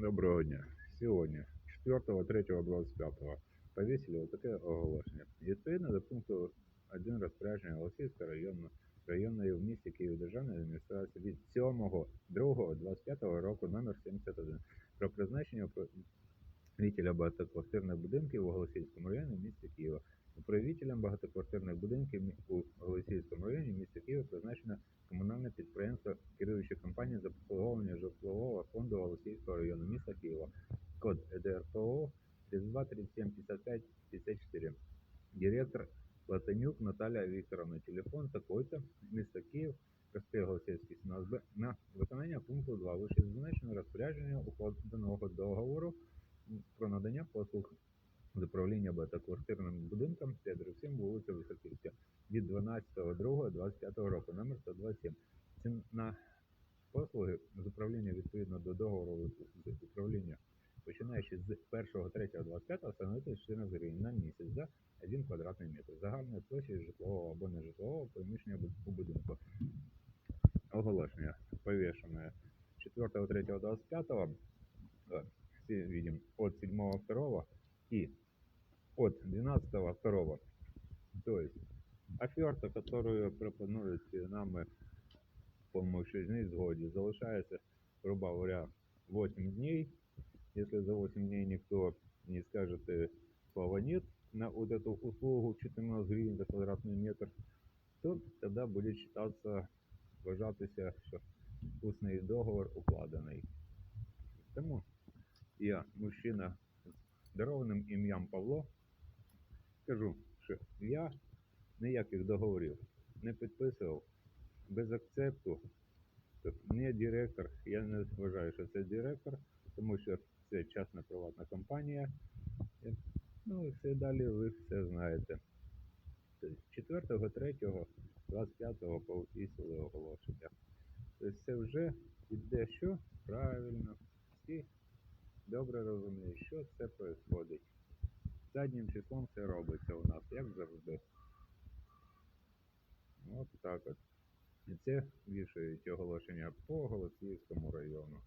Доброго дня. Сьогодні, 4.3.25, повісили отаке оголошення. Відповідно до пункту 1 розпорядження Голосіївської районної, районної в місті Київ Державної адміністрації від 7.2.25 року номер 71 про призначення управителя багатоквартирних будинків у Голосівському районі в місті Києва. Управителем багатоквартирних будинків мі- у Голосіївському районі міста Києва призначено комунальне підприємство керуюча компанія з обслуговування житлового фонду Голосіївського району міста Києва. Код ЕДРПО 32 37 55 54. Директор Латанюк Наталія Вікторовна. Телефон такой-то. Місто Київ. Проспект Голосіївський 17Б. На виконання пункту 2 вище зазначеного розпорядження укладеного договору про надання послуг з управління багатоквартирним будинком під адресом вулиця Високівська від 12.02.25 року, номер 127. Ціна відповідно до договору управління, починаючи з 1.03.25 становити 14 гривень на місяць за 1 квадратний метр. Загальної площі житлового або нежитлового приміщення у будинку. Оголошення повішене 4.3.25 э, все видим от 7.2 и от 12.2. То есть оферта, которую пропонують нами по мовчазній згоді, залишається, грубо говоря, 8 дней. Если за 8 дней никто не скажет э, слова нет на вот эту услугу 14 гривен за квадратный метр, то тогда будет считаться, вважатися, що усний договор укладений. Тому я, мужчина з дарованим ім'ям Павло, скажу, що я ніяких договорів не підписував без акцепту. Тобто не директор, я не вважаю, що це директор, тому що це частна приватна компанія. Ну і все далі ви все знаєте. Тобто 4, 3, 25 повісили оголошення. Тобто це вже іде що? Правильно. Всі добре розуміють, що це відбувається. Заднім числом все робиться у нас, як завжди. От так от. І це вішають оголошення по Голосіївському району.